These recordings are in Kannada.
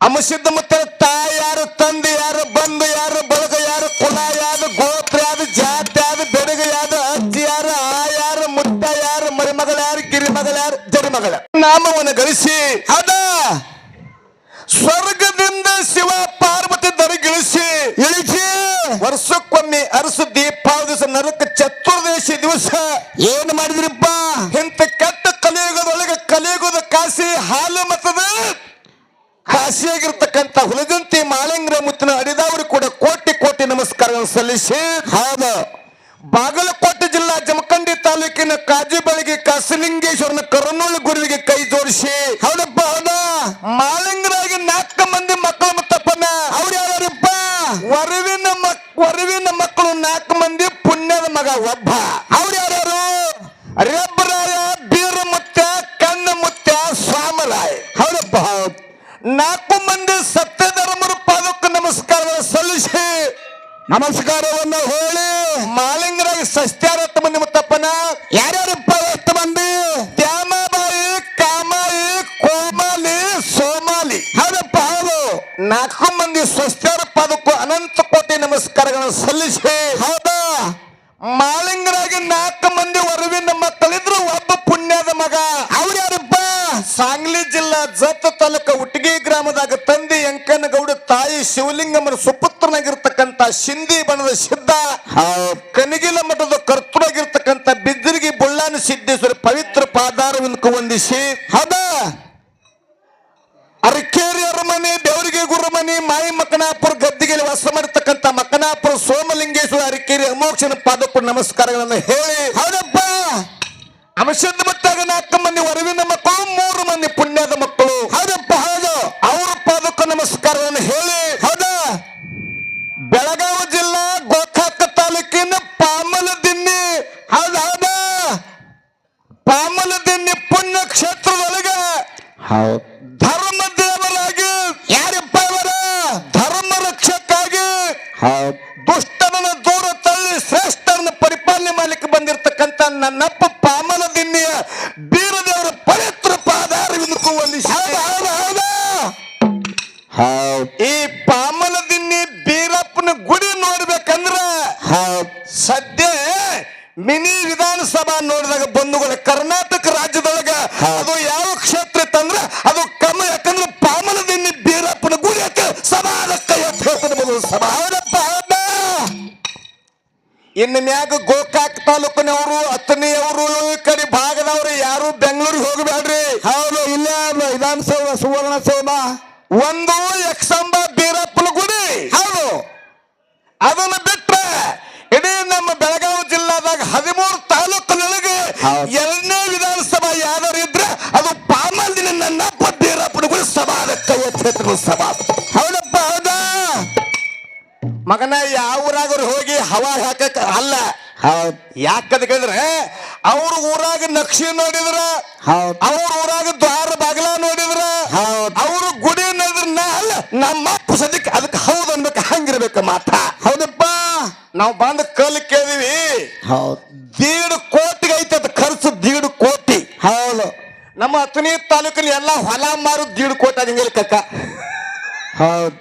ಅಮಸಿದ್ದ ಮತ್ತೆ ತಾಯಿ ಯಾರು, ತಂದೆ ಯಾರು ಬಂದು ಯಾರು, ಬಳಗ ಯಾರು, ಕುಲ ಯಾರು, ಗೋತ್ರ ಯಾರು, ಜಾತಿ ಯಾರು, ಬೆಡಗ ಯಾರು, ಅಜ್ಜಿ ಯಾರು, ಆ ಯಾರು ಮುತ್ತ ಯಾರು, ಮರಿಮಗಳ ಜರಿಮಗಳ ನಾಮವನ್ನು ಗಳಿಸಿ ಅದ ಸ್ವರ್ಗದಿಂದ ಶಿವ ಪಾರ್ವತಿ ದರಿಗಿಳಿಸಿ ಇಳಿಸಿ. ವರ್ಷಕ್ಕೊಮ್ಮೆ ಅರಸು ದೀಪಾವಳಿ ನರಕ ಚತುರ್ದಶಿ ದಿವಸ. ಏನ್ ಮಾಡಿದ್ರಿಪ್ಪ? ಕಾಶಿಯಾಗಿರ್ತಕ್ಕಂಥ ಹುಲದಂತಿ ಮಾಳಿಂಗ್ರ ಮುತ್ತಿನ ಅಡಿದವರು ಕೂಡ ಕೋಟಿ ಕೋಟಿ ನಮಸ್ಕಾರಗಳನ್ನು ಸಲ್ಲಿಸಿ. ಹೌದು. ಬಾಗಲಕೋಟೆ ಜಿಲ್ಲಾ ಜಮಖಂಡಿ ತಾಲೂಕಿನ ಕಾಜಿಬಳಿಗೆ ಕಾಸಲಿಂಗೇಶ್ವರನ ಕರುನೂಳು ಗುರುವಿಗೆ ಕೈ ಜೋಡಿಸಿ. ಹೌದಪ್ಪ ಹೌದ. ಮಾಳಿಂಗರಾಗಿ ನಾಲ್ಕು ಮಂದಿ ಮಕ್ಕಳು ಮುತ್ತಪ್ಪನ. ಅವ್ರು ಯಾರಪ್ಪ ವರವಿನ ಮಕ್ ವರವಿನ ಮಕ್ಕಳು ನಾಲ್ಕು ಮಂದಿ ಪುಣ್ಯದ ಮಗ ಒಬ್ಬ. ಅವ್ರು ಯಾರ್ಯಾರು ರೆಬ್ಬರಾಯ ಬೀರಮುತ್ಯ ಕಣ್ಣ ಮುತ್ತ ಸ್ವಾಮರಾಯ್. ಹೌದಪ್ಪ ಹೌದು. ನಾಲ್ಕು ಮಂದಿ ಸತ್ಯಧರ್ಮರ ಪಾದಕ್ಕೆ ನಮಸ್ಕಾರ ಸಲ್ಲಿಸಿ, ನಮಸ್ಕಾರವನ್ನು ಹೇಳಿ, ಮಾಲಿಂಗರಾಗಿ ಸಸ್ಯಾರತ್ತ ಮಂದಿ ಮುತ್ತಪ್ಪನ ಯಾರ್ಯಾರು ಎಷ್ಟು ಮಂದಿ? ದ್ಯಾಮಾಬಾಯಿ, ಕಾಮಾಯಿ, ಕೋಮಾಲಿ, ಸೋಮಾಲಿ. ಹೌದಪ್ಪ, ಹೌದು. ನಾಲ್ಕು ಮಂದಿ ಸಸ್ತ್ಯಾರ ಪಾದಕ್ಕೂ ಅನಂತ ಕೋಟಿ ನಮಸ್ಕಾರಗಳನ್ನು ಸಲ್ಲಿಸಿ, ಹೌದಾ? ಮಾಲಿಂಗರಾಗಿ ನಾಲ್ಕು ಮಂದಿ ವರುವಿನ ಮಕ್ಕಳಿದ್ರು ಒಬ್ಬ ಸಾಂಗ್ಲಿ ಜಿಲ್ಲಾ ಜತ್ ತಾಲೂಕ ಉಟ್ಗಿ ಗ್ರಾಮದಾಗ ತಂದೆ ಎಂಕನಗೌಡ ತಾಯಿ ಶಿವಲಿಂಗಮ್ಮನ ಸುಪುತ್ರನಾಗಿರ್ತಕ್ಕಂಥ ಶಿಂದಿ ಬಣದ ಸಿದ್ಧ ಕನಿಗಿಲ ಮಠದ ಕರ್ತೃಗಿರ್ತಕ್ಕಂಥ ಬಿದ್ದರಿಗೆ ಬುಳ್ಳಾನ ಸಿದ್ದೇಶ್ವರ ಪವಿತ್ರ ಪಾದಾರವನ್ನು ವಂದಿಸಿ. ಹದ? ಅರಕೇರಿ ಅರಮನೆ ದೇವರಿಗೆ ಗುರುಮನಿ ಮಾಯಿ ಮಕನಾಪುರ ಗದ್ದಿಗೆಯಲ್ಲಿ ವಾಸ ಮಾಡಿರ್ತಕ್ಕಂಥ ಮಕನಾಪುರ ಸೋಮಲಿಂಗೇಶ್ವರ ಅರಕೇರಿ ಅಮೋಕ್ಷನ ಪಾದಕ್ಕೂ ನಮಸ್ಕಾರಗಳನ್ನು ಹೇಳಿ. ಹೌದಪ್ಪ. ಅಂಶದ ಮಟ್ಟಾಗ ನಾಲ್ಕು ಮಂದಿ ವರವಿನ ಮಕ್ಕಳು ಮೂರು ಮಂದಿ ಪುಣ್ಯದ ಮಕ್ಕಳು ಹೌದಪ್ಪ ಹೌದು ಅವರ ಪಾದಕ್ಕೂ ನಮಸ್ಕಾರವನ್ನು ಹೇಳಿ ಹೌದಾ ಬೆಳಗಾವಿ ಜಿಲ್ಲಾ ಗೋಕಾಕ ತಾಲೂಕಿನ ಪಾಮಲದಿನ್ನಿ ಹೌದು ಹೌದಾ ಪಾಮಲದಿನ್ನಿ ಪುಣ್ಯ ಕ್ಷೇತ್ರದೊಳಗೆ ಹೌದು. ಧರ್ಮ ದೇವರಾಗಿ ಯಾರಪ್ಪ ಇವರ? ಧರ್ಮ ರಕ್ಷಕ್ಕಾಗಿ ಹೌದು. ದುಷ್ಟರನ್ನ ದೂರ ತಳ್ಳಿ ಶ್ರೇಷ್ಠರನ್ನ ಪರಿಪಾಲನೆ ಮಾಡ್ಲಿಕ್ಕೆ ಬಂದಿರತಕ್ಕಂತ ನನ್ನಪ್ಪ ಪಾಮಲದಿನ್ನಿಯ ಬೀರದೇವರ ಪವಿತ್ರ ಪಾದಾರವಿಂದಕ್ಕೂ ಈ ಹೌದು ಈ ಪಾಮಲದಿನ್ನಿ ಬೀರಪ್ಪನ ಗುಡಿ ನೋಡ್ಬೇಕಂದ್ರ ಹೌದು. ಸದ್ಯ ಮಿನಿ ವಿಧಾನಸಭಾ ನೋಡಿದಾಗ ಬಂಧುಗಳ ಕರ್ನಾಟಕ ರಾಜ್ಯದೊಳಗ ಸಭಾ ಇನ್ನು ಮ್ಯಾಗ ಗೋಕಾಕ್ ತಾಲೂಕಿನವರು ಅತ್ತನೆಯವರು ಈ ಕಡೆ ಭಾಗದವರು ಯಾರು ಬೆಂಗಳೂರಿಗೆ ಹೋಗಬೇಡ್ರಿ. ಹೌದು ಇಲ್ಲ ವಿಧಾನಸೌಧ ಸುವರ್ಣ ಸೌಧ. ಒಂದು ಯಕ್ಷಂಬ ಬೀರಪ್ಪನ ಗುಡಿ. ಹೌದು. ಅದನ್ನ ಬಿಟ್ರೆ ಇಡೀ ನಮ್ಮ ಬೆಳಗಾವಿ ಜಿಲ್ಲಾದಾಗ ಹದಿಮೂರು ತಾಲೂಕಿನೊಳಗೆ ಯಾವ ಹೋಗಿ ಹವಾ ಹಾಕಕ್ ಅಲ್ಲ. ಹೌದು. ಯಾಕಂತ ಕೇಳಿದ್ರೆ ಅವ್ರ ಊರಾಗ ನಕ್ಷೆ ನೋಡಿದ್ರ ಹೌದು. ಅವ್ರ ಊರಾಗ ದ್ವಾರ ಬಾಗಿಲ ನೋಡಿದ್ರ ಹೌದು. ಅವ್ರ ಗುಡಿ ನೋಡಿದ್ರ ನಾ ಅಲ್ಲ ನಮ್ಮ ಅಪ್ಪ ಸದ್ಯಕ್ಕೆ ಅದಕ್ಕೆ ಹೌದು ಅನ್ಬೇಕು ಹಂಗಿರ್ಬೇಕು ಮಾತ್ರ. ಹೌದಪ್ಪ. ನಾವು ಬಂದ ಕಲ್ ಕೇಳಿವಿ ಹೌದು. ದೀಡ್ ಕೋಟಿಗೆ ಐತೆ ಅದು ಖರ್ಚು ದೀಡ್ ಕೋಟಿ. ಹೌದು. ನಮ್ಮ ಹತ್ತನೇ ತಾಲೂಕಿನ ಎಲ್ಲ ಹೊಲ ಮಾರು ದೀಡ್ ಕೋಟಿ ಅದಂಗಿಲ್ಲ ಕಕ್ಕ. ಹೌದು.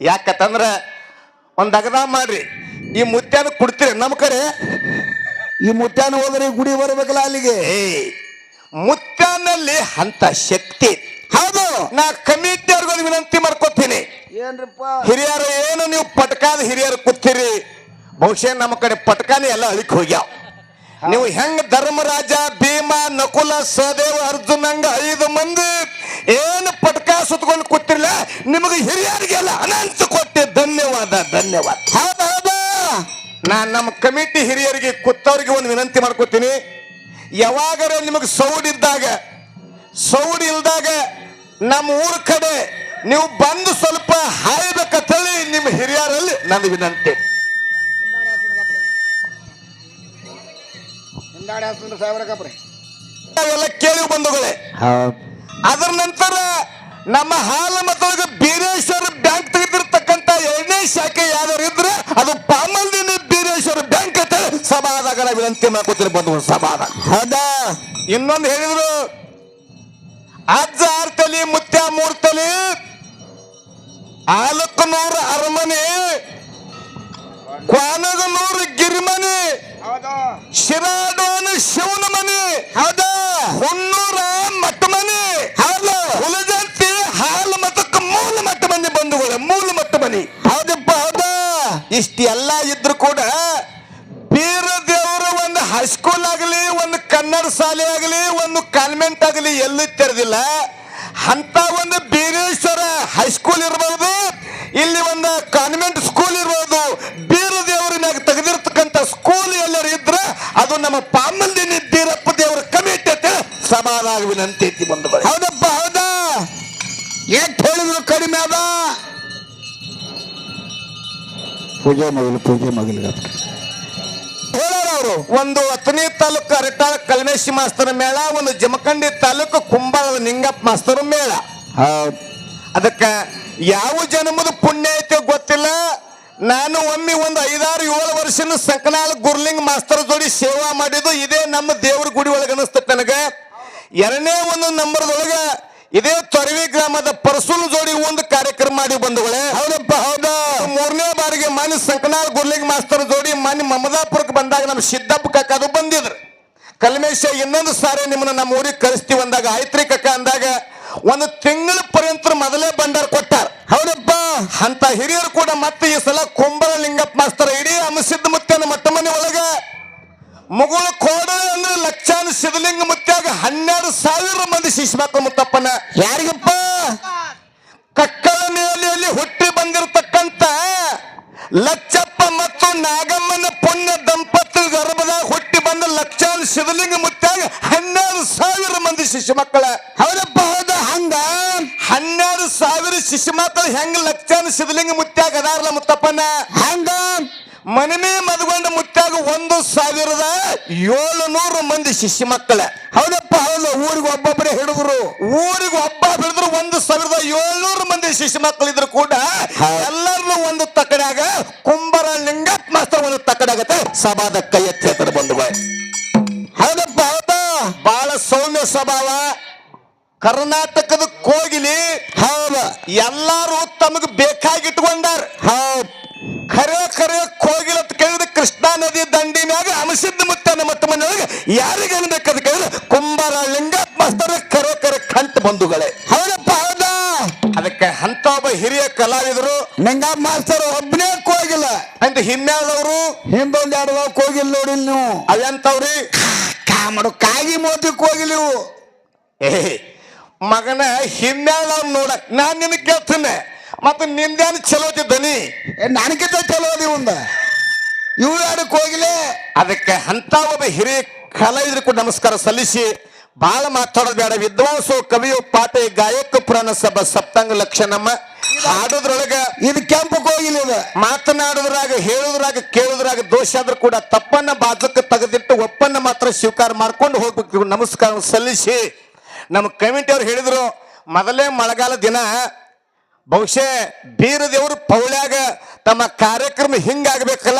ಯಾಕಂದ್ರ ಒಂದ್ ಅಗದ ಮಾಡ್ರಿ. ಈ ಮುತ್ಯಾನ ಕೊಡ್ತೀರಿ? ನಮ್ಮ ಕಡೆ ಈ ಮುತ್ಯಾನ ಹೋದ್ರೆ ಗುಡಿ ಬರ್ಬೇಕಲ್ಲ ಅಲ್ಲಿಗೆ? ಮುತ್ಯಾನಲ್ಲಿ ಅಂತ ಶಕ್ತಿ ಹೌದು. ನಾ ಕಮಿಟಿ ಅವ್ರಿಗೊಂದು ವಿನಂತಿ ಮಾಡ್ಕೋತೀನಿ. ಏನ್ರಪ್ಪ? ಹಿರಿಯರು ಏನು ನೀವು ಪಟಕಾದ ಹಿರಿಯರು ಕೂತೀರಿ? ಬಹುಶಃ ನಮ್ಮ ಕಡೆ ಪಟಕಾನೆ ಎಲ್ಲ ಅಳಿಕ್ ಹೋಗ್ಯಾವ. ನೀವು ಹೆಂಗ್ ಧರ್ಮರಾಜ ಭೀಮ ನಕುಲ ಸಹದೇವ ಅರ್ಜುನಂಗ ಹಂಗ ಐದು ಮಂದಿ ಏನು ಪಟಕ ಸುತ್ಕೊಂಡು ಕೂತಿರ್ಲ? ನಿಮಗೆ ಹಿರಿಯರಿಗೆಲ್ಲ ಅನಂತ ಕೊಟ್ಟೆ ಧನ್ಯವಾದ ಧನ್ಯವಾದ. ನಾನ್ ನಮ್ಮ ಕಮಿಟಿ ಹಿರಿಯರಿಗೆ ಕೊತ್ತವರಿಗೆ ಒಂದು ವಿನಂತಿ ಮಾಡ್ಕೋತೀನಿ. ಯಾವಾಗರ ನಿಮಗೆ ಸೌಡಿದ್ದಾಗ ಸೌಡ್ ಇಲ್ದಾಗ ನಮ್ಮ ಊರ ಕಡೆ ನೀವು ಬಂದು ಸ್ವಲ್ಪ ಹಾಯ್ಬೇಕಂತೇಳಿ ನಿಮ್ಮ ಹಿರಿಯರಲ್ಲಿ ನನ್ನ ವಿನಂತಿ. ಎಲ್ಲ ಕೇಳಿ ಬಂಧುಗಳೇ. ಅದರ ನಂತರ ನಮ್ಮ ಹಾಲು ಮತ್ತೊಳಗೆ ಬೀರೇಶ್ವರ ಬ್ಯಾಂಕ್ ತೆಗೆದಿರ್ತಕ್ಕಂಥ ಎರಡನೇ ಶಾಖೆ ಯಾವ್ದಾರು ಇದ್ರೆ ಅದು ಪಾಮಲ್ದಿನ ಬೀರೇಶ್ವರ ಬ್ಯಾಂಕ್ ಸಮಾಧಾನ ವಿನಂತಿ ಮಾಡ್ಕೋತೀರಿ ಬಂದು ಸಮಾಧಾನ. ಹೌದಾ? ಇನ್ನೊಂದು ಹೇಳಿದ್ರು ಅಜ್ಜ ಆರ್ತಲಿ ಮುತ್ಯ ಮೂರ್ತಲಿ ಆಲಕ್ಕನೂರು ಅರಮನೆ ಕ್ವಾನಗನೂರ ಗಿರಿಮನೆ ಶಿರಾಡೋನ ಶಿವನ ಮನೆ ಹೌದ. ಹೊನ್ನೂರ ಮಠ ಮನೆ ಹೌದು. ಹುಲಜಂತಿ ಹಾಲು ಮತಕ್ಕ ಮೂಲ ಮಟ್ಟ ಮನೆ ಬಂಧುಗಳು ಮೂಲ ಮಟ್ಟ ಮನೆ. ಹೌದಪ್ಪ ಹೌದಾ? ಇಷ್ಟೆಲ್ಲ ಇದ್ರು ಕೂಡ ಬೀರ ದೇವರು ಒಂದು ಹೈಸ್ಕೂಲ್ ಆಗಲಿ ಒಂದು ಕನ್ನಡ ಶಾಲೆ ಆಗಲಿ ಒಂದು ಆಗಲಿ ಎಲ್ಲೂ ತೆರೆದಿಲ್ಲ? ಅಂತ ಒಂದು ಬೀರೇಶ್ವರ ಹೈಸ್ಕೂಲ್ ಇರಬಹುದು ಇಲ್ಲಿ ಒಂದು ಕಾನ್ವೆಂಟ್ ಸ್ಕೂಲ್ ಇರ್ಬೋದು. ಬೀರ ದೇವರಿನಾಗ ತೆಗೆದಿರ್ತಕ್ಕಂಥ ಸ್ಕೂಲ್ ಎಲ್ಲರೂ ಇದ್ರ ಅದು ನಮ್ಮ ಪಾಮಲ್ದಿನಿ ಬೀರಪ್ಪ ದೇವರ ಕಮಿಟಿ ಅಂತ ಸಮಾನ ವಿನಂತಿ ಬಂಧುಗಳು. ಹೌದಪ್ಪ ಹೌದಾ? ಎಷ್ಟು ಹೇಳಿದ್ರು ಕಡಿಮೆ ಅದ. ಪೂಜೆ ಮಗಲು ಪೂಜೆ ಮಗಲು ಹೇಳೋರು ಅವರು ಒಂದು ಹತ್ತನೇ ತಾಲೂಕು ಅರಟಾಳ ಕಲ್ಮೇಶಿ ಮಾಸ್ತರ ಮೇಳ ಒಂದು ಜಮಖಂಡಿ ತಾಲೂಕು ಕುಂಬಾಳದ ನಿಂಗಪ್ಪ ಮಾಸ್ತರ ಮೇಳ. ಅದಕ್ಕೆ ಯಾವ ಜನ್ಮದ ಪುಣ್ಯ ಐತೆ ಗೊತ್ತಿಲ್ಲ. ನಾನು ಒಮ್ಮೆ ಒಂದು ಐದಾರು ಏಳು ವರ್ಷನ ಸಂಕನಾಳ ಗುರ್ಲಿಂಗ್ ಮಾಸ್ತರ ಜೋಡಿ ಸೇವಾ ಮಾಡಿದ್ದು ಇದೇ ನಮ್ಮ ದೇವ್ರ ಗುಡಿ ಒಳಗೆ ಅನಿಸ್ತೈತೆ ನನಗೆ. ಎರಡನೇ ಒಂದು ನಂಬರ್ದೊಳಗ ಇದೇ ತೊರವಿ ಗ್ರಾಮದ ಪರಸೂಲ್ ಜೋಡಿ ಒಂದು ಕಾರ್ಯಕ್ರಮ ಮಾಡಿ ಬಂದವಳೆ. ಹೌದಪ್ಪ ಹೌದಾ? ಮೂರನೇ ಬಾರಿಗೆ ಮನೆ ಸಂಕನಾಳ ಗುರ್ಲಿಂಗ್ ಮಾಸ್ತರ್ ಜೋಡಿ ಮನೆ ಬಂದಾಗ ನಮ್ಮ ಸಿದ್ದಪ್ಪ ಬಂದಿದ್ರು. ಕಲ್ಮೇಶ ಇನ್ನೊಂದು ಸಾರಿ ನಿಮ್ಮನ್ನ ನಮ್ಮ ಊರಿಗೆ ಕಳಿಸ್ತೀವಿ ಅಂದಾಗ ಆಯ್ತ್ರಿ ಕಕ್ಕ ಅಂದಾಗ ಒಂದು ತಿಂಗಳ ಪರ್ಯಂತ ಮೊದಲೇ ಬಂಡಾರ ಕೊಟ್ಟಾರ. ಹೌದಪ್ಪ. ಅಂತ ಹಿರಿಯರು ಕೂಡ ಮತ್ತೆ ಈ ಸಲ ಕುಂಬಳ ಲಿಂಗಪ್ಪ ಮಾಸ್ತರ ಇಡೀ ಅಮಸಿದ್ದ ಮುತ್ತನ ಮಟ್ಟ ಮನೆ ಒಳಗ. ಮುಗುಳ ಕೋಡ ಅಂದ್ರೆ ಲಕ್ಷಾನ ಸಿದ್ಧಲಿಂಗ ಮುತ್ಯಾಗ ಹನ್ನೆರಡು ಸಾವಿರ ಮಂದಿ ಶಿಶುಮಕ್ಕಳು ಮುತ್ತಪ್ಪನ. ಯಾರಿಗಪ್ಪ? ಕಕ್ಕಳ ನೆಲೆಯಲ್ಲಿ ಹುಟ್ಟಿ ಬಂದಿರತಕ್ಕಂತ ಲಚ್ಚಪ್ಪ ಶಿವಲಿಂಗ ಮುತ್ಯಾಗ ಹನ್ನೆರಡು ಸಾವಿರ ಮಂದಿ ಶಿಶು ಮಕ್ಕಳ. ಹೌದಪ್ಪ ಹೌದಾ ಹಂಗ? ಹನ್ನೆರಡು ಸಾವಿರ ಶಿಶು ಮಕ್ಕಳು ಹೆಂಗ ಲಕ್ಷಾನ ಶಿವಲಿಂಗ ಮುತ್ಯಾಗ ಅದಾರಲ್ಲ ಮುತ್ತಪ್ಪನ? ಹಂಗ? ಮನಮೆ ಮದ್ಗೊಂಡ ಮುತ್ಯಾಗ ಒಂದು ಸಾವಿರದ ಏಳುನೂರು ಮಂದಿ ಶಿಶು ಮಕ್ಕಳ. ಹೌದಪ್ಪ ಹೌದು ಊರಿಗೆ ಒಬ್ಬೊಬ್ಬರೇ ಹಿಡಿದ್ರು. ಊರಿಗೆ ಒಬ್ಬ ಹಿಡಿದ್ರು ಒಂದು ಸಾವಿರದ ಏಳ್ನೂರು ಮಂದಿ ಶಿಶು ಮಕ್ಕಳಿದ್ರು ಕೂಡ ಹೌದು. ಎಲ್ಲರನ್ನು ಒಂದು ತಕಡ್ಯಾಗ ಕುಂಬರ ಮಾಸ್ತರ್ ಒಂದು ತಕಡಾಗತ್ತೆ ಸಭಾದ ಕೈ ಎತ್ತಿ ಹತ್ತಿರ ಬಂಧುಗಳು. ಸ್ವಭಾವ ಕರ್ನಾಟಕದ ಕೋಗಿಲಿ ಹೌದು ಎಲ್ಲಾರು ತಮಗ ಬೇಕಾಗಿಟ್ಕೊಂಡಾರ. ಹೌದು. ಖರೆ ಖರೆ ಕೋಗಿಲ ಕೇಳಿದ ಕೃಷ್ಣಾ ನದಿ ದಂಡಿ ಮ್ಯಾಗ ಅಮಸಿದ್ದ ಮುತ್ತನ ಮತ್ತ ಮನೆಯೊಳಗೆ ಯಾರಿಗೆ ಅನ್ಬೇಕದ ಕೇಳಿದ್ರೆ ಕುಂಬಾರ ಲಿಂಗ ಮಸ್ತರ ಕರೆ ಕರೆ ಕಂಟ್ ಬಂಧುಗಳೇ. ಹೌದಾ. ಅದಕ್ಕೆ ಅಂತ ಒಬ್ಬ ಹಿರಿಯ ಕಲಾವಿದರು ನಂಗ ಮಾಸ್ತರ್ ಒಬ್ಬನೇ ಹೋಗಿಲ್ಲ ಅಂತ ಹಿನ್ನೆಲೆದವರು ಹಿಂದೊಂದ್ ಎರಡು ಹೋಗಿಲ್ಲ ನೋಡಿ ನೀವು. ಅವಂತವ್ರಿ ಕಾಮಡು ಕಾಗಿ ಮೋತಿ ಹೋಗಿಲ್ಲ ಇವು ಏ ಮಗನ ಹಿನ್ನೆಲೆ ನೋಡಕ್ ನಾನ್ ನಿನ್ ಕೇಳ್ತೇನೆ ಮತ್ತೆ ನಿಂದೇನು ಚಲೋ ದನಿ ನನಗಿಂತ ಚಲೋ ನೀವು ಇವು ಎರಡು ಕೋಗಿಲೆ ಅದಕ್ಕೆ ಅಂತ ಒಬ್ಬ ಹಿರಿಯ ಕಲಾವಿದ್ರು ಕೂಡ ನಮಸ್ಕಾರ ಸಲ್ಲಿಸಿ ಬಹಳ ಮಾತಾಡೋದು ಬೇಡ. ವಿದ್ವಾಂಸು ಕವಿಯು ಪಾಟೆ ಗಾಯಕ ಪುರಾಣ ಸಭಾ ಸಪ್ತಾಂಗ ಲಕ್ಷಣಮ್ಮ. ಹಾಡೋದ್ರೊಳಗ ಇದು ಕೆಂಪು ಕೋಗಿಲ್ ಇದು. ಮಾತನಾಡುದ್ರಾಗ ಹೇಳುದ್ರಾಗ ಕೇಳುದ್ರಾಗ ದೋಷ ಆದ್ರೂ ಕೂಡ ತಪ್ಪನ್ನ ಬಾಜಕ್ಕೆ ತೆಗೆದಿಟ್ಟು ಒಪ್ಪನ್ನ ಮಾತ್ರ ಸ್ವೀಕಾರ ಮಾಡ್ಕೊಂಡು ಹೋಗ್ಬೇಕು. ನಮಸ್ಕಾರ ಸಲ್ಲಿಸಿ. ನಮ್ಮ ಕಮಿಟಿ ಅವ್ರು ಹೇಳಿದ್ರು ಮೊದಲೇ ಮಳೆಗಾಲ ದಿನ ಬಹುಶಃ ಬೀರ ದೇವರು ಪೌಳ್ಯಾಗ ತಮ್ಮ ಕಾರ್ಯಕ್ರಮ ಹಿಂಗಾಗ್ಬೇಕಲ್ಲ.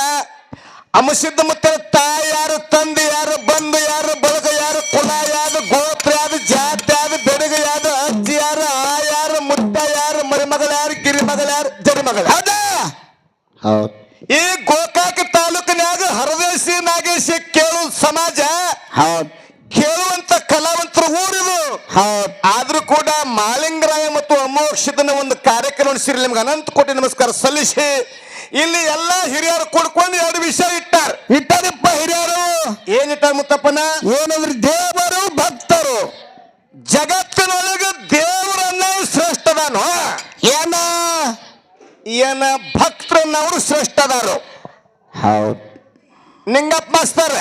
ಅಮಸಿದ್ದ ಮತ್ತೆ ತಾಯಿ ಯಾರು ತಂದೆ ಯಾರು ಬಂದು ಯಾರು ನಡೆಸಿರಿ ನಿಮ್ಗೆ ಅನಂತ ಕೋಟಿ ನಮಸ್ಕಾರ ಸಲ್ಲಿಸಿ. ಇಲ್ಲಿ ಎಲ್ಲಾ ಹಿರಿಯರು ಕೂಡ್ಕೊಂಡು ಎರಡು ವಿಷಯ ಇಟ್ಟಾರ. ಇಟ್ಟಾರಿಪ್ಪ ಹಿರಿಯರು. ಏನಿಟ್ಟಾರ ಮುತ್ತಪ್ಪನ ಏನಂದ್ರೆ ದೇವರು ಭಕ್ತರು. ಜಗತ್ತಿನೊಳಗೆ ದೇವರನ್ನ ಶ್ರೇಷ್ಠದಾನು. ಏನ? ಏನ ಭಕ್ತರನ್ನವರು ಶ್ರೇಷ್ಠದಾರು ಹೌದು. ನಿಂಗಪ್ಪ ಮಾಸ್ತರ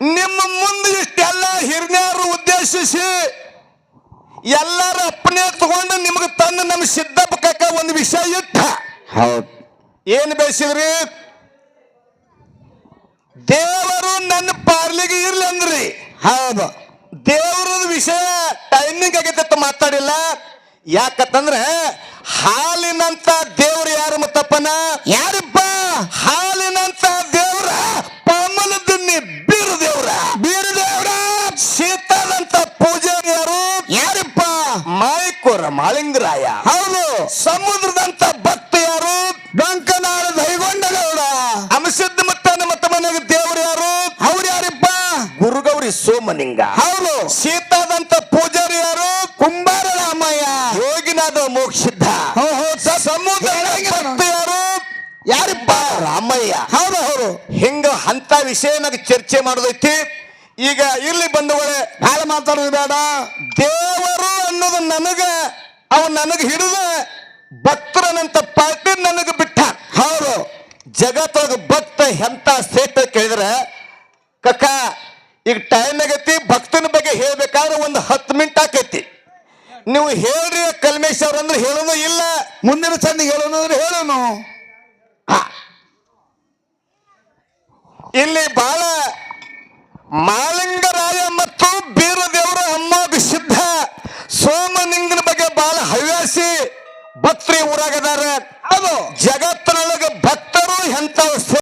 ನಿಮ್ಮ ಮುಂದೆ ಇಷ್ಟೆಲ್ಲ ಹಿರಿಯರು ಉದ್ದೇಶಿಸಿ ಎಲ್ಲರ ಅಪ್ಪನೇ ತಗೊಂಡು ನಿಮಗೆ ತಂದು ನಮ್ಮ ಸಿದ್ದಪ್ಪ ಕಾಕ ಒಂದು ವಿಷಯ ಇಟ್ಟ ಹೌದು. ಏನು ಬೆಳೆಸಿದ್ರಿ ದೇವರು ನನ್ನ ಪಾರ್ಲಿಗೆ ಇರ್ಲಿ ಅಂದ್ರಿ. ಹೌದು. ದೇವರ ವಿಷಯ ಟೈಮಿಂಗ್ ಆಗೈತೆ ಮಾತಾಡಿಲ್ಲ. ಯಾಕಂತಂದ್ರೆ ಹಾಲಿನಂತ ದೇವ್ರು ಯಾರು ಮತ್ತಪ್ಪನ? ಯಾರಪ್ಪ? ಹಾಲಿನಂತ ದೇವ್ರ ಪಾಮಲದನ್ನಿ ಬೀರು ದೇವ್ರ ಬೀರು ದೇವ್ರ ಶೀತದಂತ ಪೂಜಾರಿ ಯಾರು ಯಾರಪ್ಪ ಮಾಯಕೋರ ಮಾಳಿಂಗ ಸೋಮಲಿಂಗರಾಯ ಹೌದು ಸಮುದ್ರದಂತ ಭಕ್ತ ಯಾರು ಡೊಂಕನಾಳ ದೈಗೊಂಡಗೌಡ ಮತ್ತ ಮನೆಗೆ ದೇವರು ಯಾರು? ಅವ್ರು ಯಾರಿಪ್ಪ? ಗುರುಗೌರಿ ಸೋಮನಿಂಗ ಹೌದು. ಸೀತಾದಂತ ಪೂಜಾರಿ ಯಾರು? ಕುಂಬಾರ ರಾಮಯ್ಯ ಯೋಗಿನಾದ ಮೋಕ್ಷಿದ್ಧ ಸಮುದ್ರ ಭಕ್ತ ಯಾರು? ಯಾರಿಪ್ಪ? ರಾಮಯ್ಯ. ಹೌದು ಹೌದು. ಹಿಂಗ ಅಂತ ನನಗೆ ಚರ್ಚೆ ಮಾಡೋದೈತಿ. ಈಗ ಇಲ್ಲಿ ಬಂದವಳೆ ಬೇಡ ಮಾತಾಡೋದು ಬೇಡ. ದೇವರು ಅನ್ನೋದು ನನಗ ಅವ ನನಗೆ ಹಿಡಿದ ಭಕ್ತರನಂತ ಪಾರ್ಟಿ ನನಗೆ ಬಿಟ್ಟ. ಹೌದು. ಜಗತ್ತೊಳಗ ಭಕ್ತ ಎಂತ ಸೇಟ್ ಕೇಳಿದ್ರೆ, ಕಕ್ಕ, ಈಗ ಟೈಮ್ ಆಗೈತಿ, ಭಕ್ತನ ಬಗ್ಗೆ ಹೇಳ್ಬೇಕಾದ್ರೆ ಒಂದು ಹತ್ತು ಮಿನಿಟ್ ಆಕೈತಿ. ನೀವು ಹೇಳ್ರಿ ಕಲ್ಮೇಶ್ ಅವ್ರ ಅಂದ್ರೆ ಹೇಳೋನು ಇಲ್ಲ, ಮುಂದಿನ ಸಂದಿಗೆ ಹೇಳೋಣ ಅಂದ್ರೆ ಹೇಳೋನು. ಇಲ್ಲಿ ಬಾಳ ಮಾಲಿಂಗರಾಯ ಮತ್ತು ಬೀರದೇವರ ಅಮ್ಮ ಸಿದ್ಧ. ಕಳಿಸಿ ಭಕ್ತರಿ ಊರಾಗದಾರೆ ಅದು ಜಗತ್ತಿನೊಳಗೆ ಭಕ್ತರು ಎಂತ